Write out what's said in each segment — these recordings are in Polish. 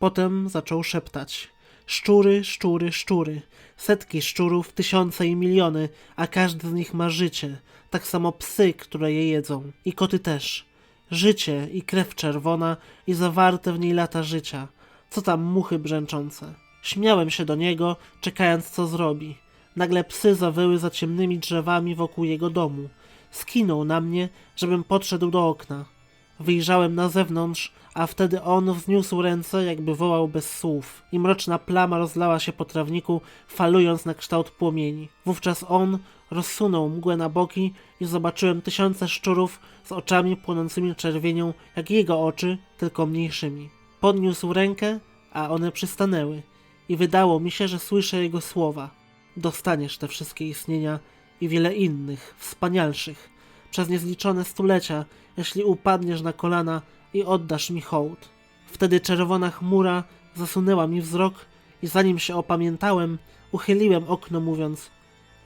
Potem zaczął szeptać. Szczury, szczury, szczury. Setki szczurów, tysiące i miliony, a każdy z nich ma życie. Tak samo psy, które je jedzą. I koty też. Życie i krew czerwona i zawarte w niej lata życia. Co tam muchy brzęczące. Śmiałem się do niego, czekając co zrobi. Nagle psy zawyły za ciemnymi drzewami wokół jego domu. Skinął na mnie, żebym podszedł do okna. Wyjrzałem na zewnątrz, a wtedy on wzniósł ręce, jakby wołał bez słów, i mroczna plama rozlała się po trawniku, falując na kształt płomieni. Wówczas on rozsunął mgłę na boki i zobaczyłem tysiące szczurów z oczami płonącymi czerwienią, jak jego oczy, tylko mniejszymi. Podniósł rękę, a one przystanęły, i wydało mi się, że słyszę jego słowa. Dostaniesz te wszystkie istnienia i wiele innych, wspanialszych, przez niezliczone stulecia, jeśli upadniesz na kolana i oddasz mi hołd. Wtedy czerwona chmura zasunęła mi wzrok i zanim się opamiętałem, uchyliłem okno mówiąc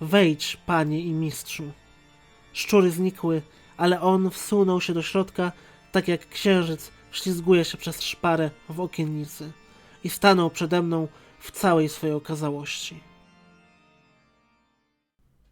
Wejdź, panie i mistrzu. Szczury znikły, ale on wsunął się do środka, tak jak księżyc ślizguje się przez szparę w okiennicy i stanął przede mną w całej swojej okazałości.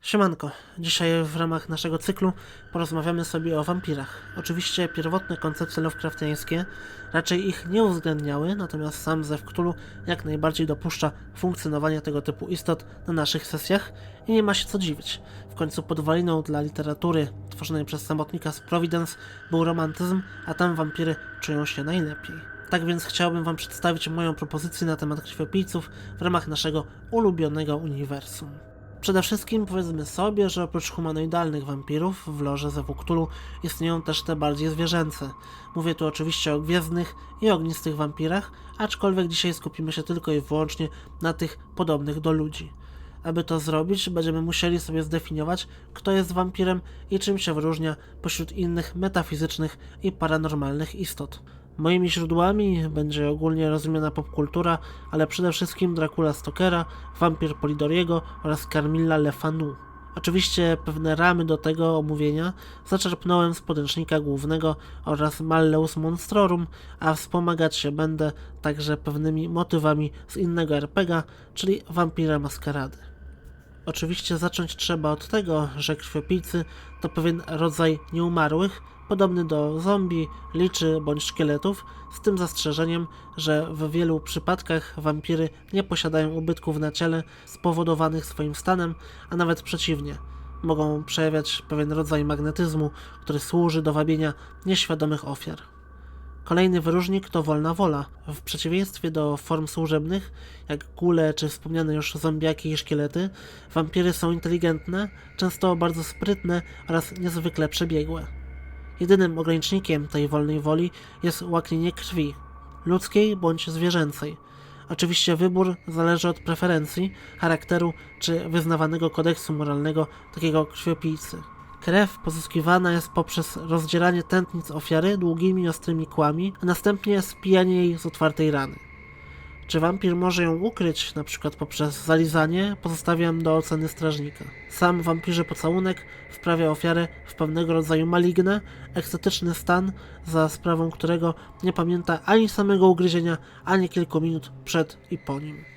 Siemanko, dzisiaj w ramach naszego cyklu porozmawiamy sobie o wampirach. Oczywiście pierwotne koncepcje Lovecraftiańskie raczej ich nie uwzględniały, natomiast sam Zew Cthulhu jak najbardziej dopuszcza funkcjonowanie tego typu istot na naszych sesjach i nie ma się co dziwić. W końcu podwaliną dla literatury tworzonej przez samotnika z Providence był romantyzm, a tam wampiry czują się najlepiej. Tak więc chciałbym Wam przedstawić moją propozycję na temat krwiopijców w ramach naszego ulubionego uniwersum. Przede wszystkim powiedzmy sobie, że oprócz humanoidalnych wampirów w loże Zewuktulu istnieją też te bardziej zwierzęce. Mówię tu oczywiście o gwiezdnych i ognistych wampirach, aczkolwiek dzisiaj skupimy się tylko i wyłącznie na tych podobnych do ludzi. Aby to zrobić, będziemy musieli sobie zdefiniować, kto jest wampirem i czym się wyróżnia pośród innych metafizycznych i paranormalnych istot. Moimi źródłami będzie ogólnie rozumiana popkultura, ale przede wszystkim Dracula Stokera, Wampir Polidoriego oraz Carmilla Le Fanu. Oczywiście pewne ramy do tego omówienia zaczerpnąłem z podręcznika głównego oraz Malleus Monstrorum, a wspomagać się będę także pewnymi motywami z innego RPGa, czyli Wampira Maskarady. Oczywiście zacząć trzeba od tego, że krwiopijcy to pewien rodzaj nieumarłych, podobny do zombie, liczy bądź szkieletów, z tym zastrzeżeniem, że w wielu przypadkach wampiry nie posiadają ubytków na ciele spowodowanych swoim stanem, a nawet przeciwnie. Mogą przejawiać pewien rodzaj magnetyzmu, który służy do wabienia nieświadomych ofiar. Kolejny wyróżnik to wolna wola. W przeciwieństwie do form służebnych, jak gule czy wspomniane już zombiaki i szkielety, wampiry są inteligentne, często bardzo sprytne oraz niezwykle przebiegłe. Jedynym ogranicznikiem tej wolnej woli jest łaknienie krwi, ludzkiej bądź zwierzęcej. Oczywiście wybór zależy od preferencji, charakteru czy wyznawanego kodeksu moralnego takiego krwiopijcy. Krew pozyskiwana jest poprzez rozdzieranie tętnic ofiary długimi, ostrymi kłami, a następnie spijanie jej z otwartej rany. Czy wampir może ją ukryć, przykład poprzez zalizanie, pozostawiam do oceny strażnika. Sam wampirzy pocałunek wprawia ofiarę w pewnego rodzaju malignę, ekstetyczny stan, za sprawą którego nie pamięta ani samego ugryzienia, ani kilku minut przed i po nim.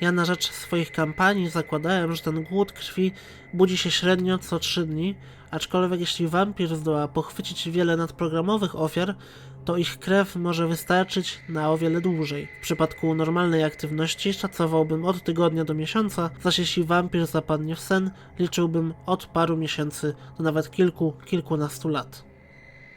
Ja na rzecz swoich kampanii zakładałem, że ten głód krwi budzi się średnio co 3 dni, aczkolwiek jeśli wampir zdoła pochwycić wiele nadprogramowych ofiar, to ich krew może wystarczyć na o wiele dłużej. W przypadku normalnej aktywności szacowałbym od tygodnia do miesiąca, zaś jeśli wampir zapadnie w sen, liczyłbym od paru miesięcy do nawet kilku, kilkunastu lat.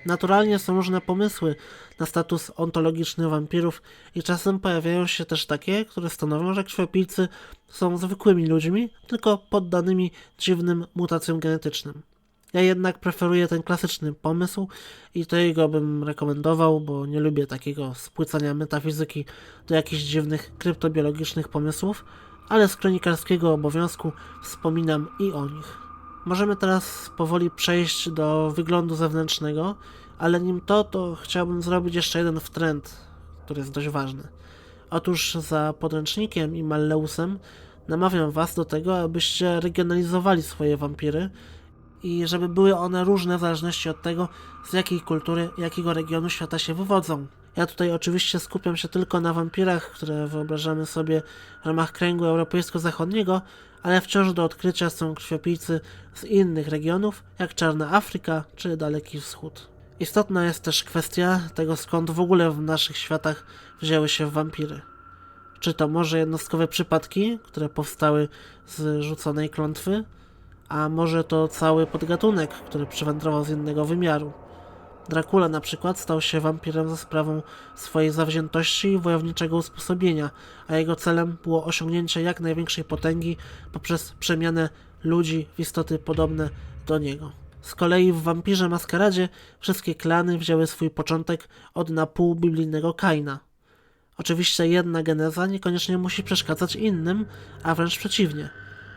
Naturalnie są różne pomysły na status ontologiczny wampirów i czasem pojawiają się też takie, które stanowią, że krwiopijcy są zwykłymi ludźmi, tylko poddanymi dziwnym mutacjom genetycznym. Ja jednak preferuję ten klasyczny pomysł i to jego bym rekomendował, bo nie lubię takiego spłycania metafizyki do jakichś dziwnych kryptobiologicznych pomysłów, ale z kronikarskiego obowiązku wspominam i o nich. Możemy teraz powoli przejść do wyglądu zewnętrznego, ale nim to, to chciałbym zrobić jeszcze jeden wtrend, który jest dość ważny. Otóż za podręcznikiem i Malleusem namawiam Was do tego, abyście regionalizowali swoje wampiry i żeby były one różne w zależności od tego, z jakiej kultury, jakiego regionu świata się wywodzą. Ja tutaj oczywiście skupiam się tylko na wampirach, które wyobrażamy sobie w ramach kręgu europejsko-zachodniego, ale wciąż do odkrycia są krwiopijcy z innych regionów, jak Czarna Afryka czy Daleki Wschód. Istotna jest też kwestia tego, skąd w ogóle w naszych światach wzięły się wampiry. Czy to może jednostkowe przypadki, które powstały z rzuconej klątwy, a może to cały podgatunek, który przywędrował z innego wymiaru. Dracula na przykład stał się wampirem za sprawą swojej zawziętości i wojowniczego usposobienia, a jego celem było osiągnięcie jak największej potęgi poprzez przemianę ludzi w istoty podobne do niego. Z kolei w Wampirze Maskaradzie wszystkie klany wzięły swój początek od napół biblijnego Kaina. Oczywiście jedna geneza niekoniecznie musi przeszkadzać innym, a wręcz przeciwnie.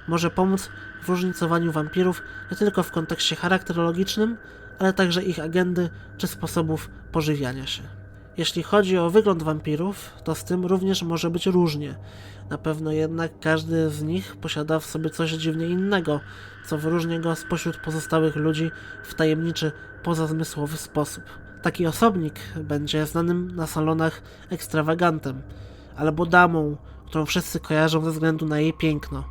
Może pomóc w różnicowaniu wampirów nie tylko w kontekście charakterologicznym, ale także ich agendy czy sposobów pożywiania się. Jeśli chodzi o wygląd wampirów, to z tym również może być różnie. Na pewno jednak każdy z nich posiada w sobie coś dziwnie innego, co wyróżnia go spośród pozostałych ludzi w tajemniczy, pozazmysłowy sposób. Taki osobnik będzie znanym na salonach ekstrawagantem, albo damą, którą wszyscy kojarzą ze względu na jej piękno,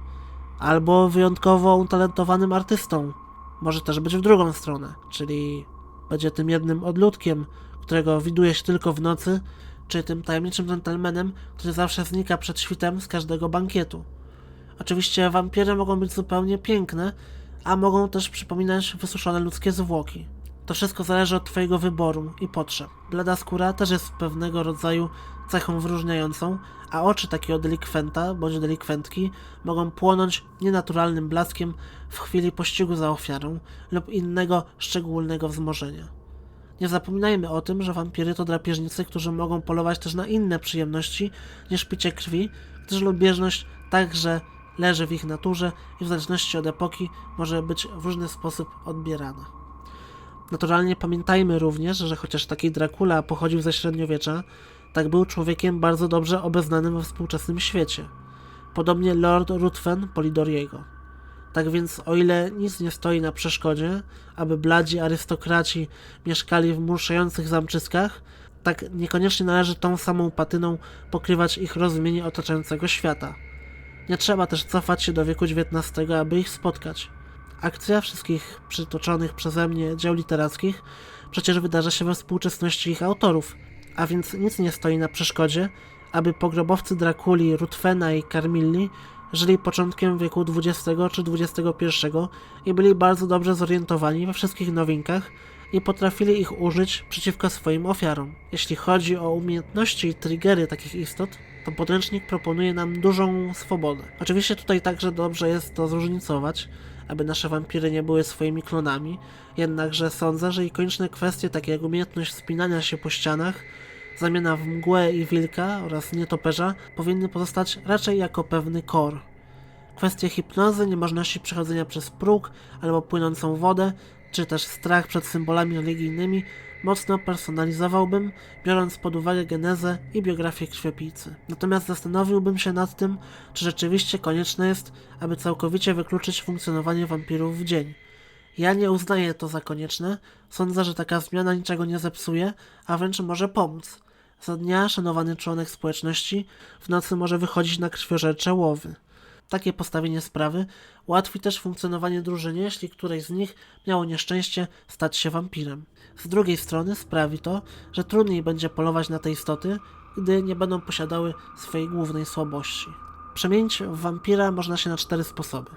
albo wyjątkowo utalentowanym artystą. Może też być w drugą stronę, czyli będzie tym jednym odludkiem, którego widuje się tylko w nocy, czy tym tajemniczym gentlemanem, który zawsze znika przed świtem z każdego bankietu. Oczywiście wampiry mogą być zupełnie piękne, a mogą też przypominać wysuszone ludzkie zwłoki. To wszystko zależy od Twojego wyboru i potrzeb. Blada skóra też jest pewnego rodzaju cechą wyróżniającą, a oczy takiego delikwenta bądź delikwentki mogą płonąć nienaturalnym blaskiem w chwili pościgu za ofiarą lub innego szczególnego wzmożenia. Nie zapominajmy o tym, że wampiry to drapieżnicy, którzy mogą polować też na inne przyjemności niż picie krwi, gdyż lubieżność także leży w ich naturze i w zależności od epoki może być w różny sposób odbierana. Naturalnie pamiętajmy również, że chociaż taki Dracula pochodził ze średniowiecza, tak był człowiekiem bardzo dobrze obeznanym we współczesnym świecie. Podobnie Lord Ruthven Polidoriego. Tak więc, o ile nic nie stoi na przeszkodzie, aby bladzi arystokraci mieszkali w murszających zamczyskach, tak niekoniecznie należy tą samą patyną pokrywać ich rozumienie otaczającego świata. Nie trzeba też cofać się do wieku XIX, aby ich spotkać. Akcja wszystkich przytoczonych przeze mnie dzieł literackich przecież wydarza się we współczesności ich autorów, a więc nic nie stoi na przeszkodzie, aby pogrobowcy Drakuli, Ruthvena i Carmilli żyli początkiem wieku XX czy XXI i byli bardzo dobrze zorientowani we wszystkich nowinkach i potrafili ich użyć przeciwko swoim ofiarom. Jeśli chodzi o umiejętności i triggery takich istot, to podręcznik proponuje nam dużą swobodę. Oczywiście tutaj także dobrze jest to zróżnicować, aby nasze wampiry nie były swoimi klonami, jednakże sądzę, że ikoniczne kwestie takie jak umiejętność wspinania się po ścianach, zamiana w mgłę i wilka oraz nietoperza powinny pozostać raczej jako pewny core. Kwestie hipnozy, niemożności przechodzenia przez próg albo płynącą wodę, czy też strach przed symbolami religijnymi mocno personalizowałbym, biorąc pod uwagę genezę i biografię krwiopijcy. Natomiast zastanowiłbym się nad tym, czy rzeczywiście konieczne jest, aby całkowicie wykluczyć funkcjonowanie wampirów w dzień. Ja nie uznaję to za konieczne, sądzę, że taka zmiana niczego nie zepsuje, a wręcz może pomóc. Za dnia szanowany członek społeczności w nocy może wychodzić na krwiożercze łowy. Takie postawienie sprawy ułatwi też funkcjonowanie drużynie, jeśli któreś z nich miało nieszczęście stać się wampirem. Z drugiej strony sprawi to, że trudniej będzie polować na te istoty, gdy nie będą posiadały swojej głównej słabości. Przemienić w wampira można się na cztery sposoby.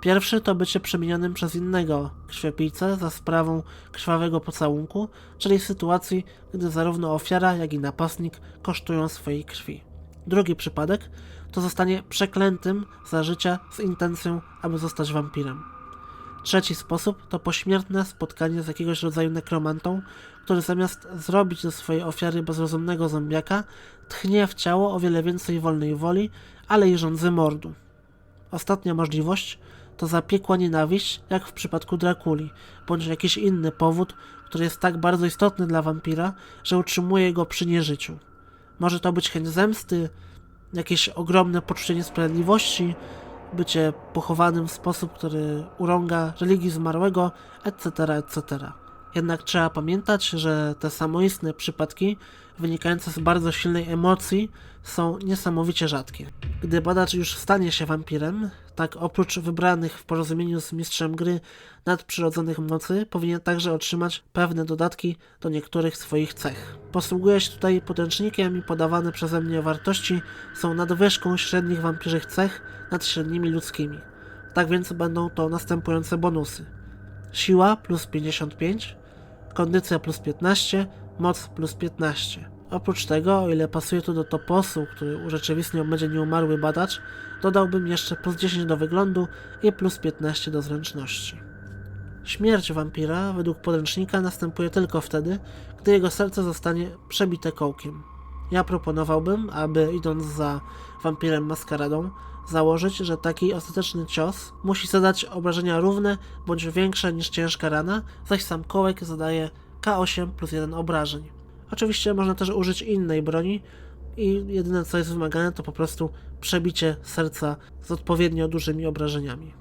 Pierwszy to bycie przemienionym przez innego krwiopijcę za sprawą krwawego pocałunku, czyli w sytuacji, gdy zarówno ofiara, jak i napastnik kosztują swojej krwi. Drugi przypadek to zostanie przeklętym za życia z intencją, aby zostać wampirem. Trzeci sposób to pośmiertne spotkanie z jakiegoś rodzaju nekromantą, który zamiast zrobić ze swojej ofiary bezrozumnego zombiaka, tchnie w ciało o wiele więcej wolnej woli, ale i rządzy mordu. Ostatnia możliwość to zapiekła nienawiść, jak w przypadku Drakuli, bądź jakiś inny powód, który jest tak bardzo istotny dla wampira, że utrzymuje go przy nieżyciu. Może to być chęć zemsty, jakieś ogromne poczucie niesprawiedliwości, bycie pochowanym w sposób, który urąga religii zmarłego, etc., etc. Jednak trzeba pamiętać, że te samoistne przypadki wynikające z bardzo silnej emocji są niesamowicie rzadkie. Gdy badacz już stanie się wampirem, tak oprócz wybranych w porozumieniu z mistrzem gry nadprzyrodzonych mocy, powinien także otrzymać pewne dodatki do niektórych swoich cech. Posługuję się tutaj podręcznikiem i podawane przeze mnie wartości są nadwyżką średnich wampirzych cech nad średnimi ludzkimi. Tak więc będą to następujące bonusy. Siła plus 55, kondycja plus 15, moc plus 15. Oprócz tego, o ile pasuje to do toposu, który urzeczywistniał będzie nieumarły badacz, dodałbym jeszcze plus 10 do wyglądu i plus 15 do zręczności. Śmierć wampira, według podręcznika, następuje tylko wtedy, gdy jego serce zostanie przebite kołkiem. Ja proponowałbym, aby idąc za wampirem maskaradą, założyć, że taki ostateczny cios musi zadać obrażenia równe bądź większe niż ciężka rana, zaś sam kołek zadaje K8 plus 1 obrażeń. Oczywiście można też użyć innej broni i jedyne co jest wymagane to po prostu przebicie serca z odpowiednio dużymi obrażeniami.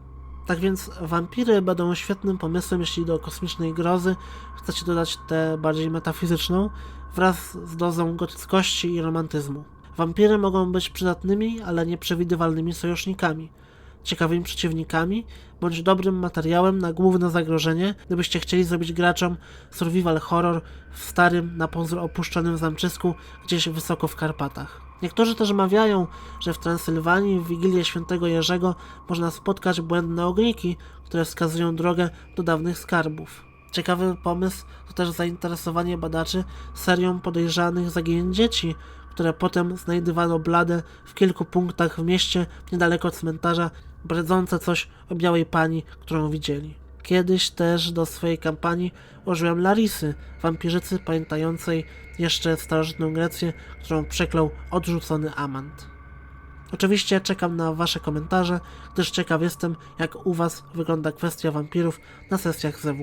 Tak więc wampiry będą świetnym pomysłem, jeśli do kosmicznej grozy chcecie dodać tę bardziej metafizyczną, wraz z dozą gotyckości i romantyzmu. Wampiry mogą być przydatnymi, ale nieprzewidywalnymi sojusznikami, ciekawymi przeciwnikami, bądź dobrym materiałem na główne zagrożenie, gdybyście chcieli zrobić graczom survival horror w starym, na pozór opuszczonym zamczysku gdzieś wysoko w Karpatach. Niektórzy też mawiają, że w Transylwanii w Wigilię Świętego Jerzego można spotkać błędne ogniki, które wskazują drogę do dawnych skarbów. Ciekawy pomysł to też zainteresowanie badaczy serią podejrzanych zaginięć dzieci, które potem znajdywano blade w kilku punktach w mieście niedaleko cmentarza, bredzące coś o białej pani, którą widzieli. Kiedyś też do swojej kampanii użyłem Larisy, wampirzycy pamiętającej jeszcze starożytną Grecję, którą przeklął odrzucony amant. Oczywiście czekam na Wasze komentarze, gdyż ciekaw jestem, jak u Was wygląda kwestia wampirów na sesjach ze.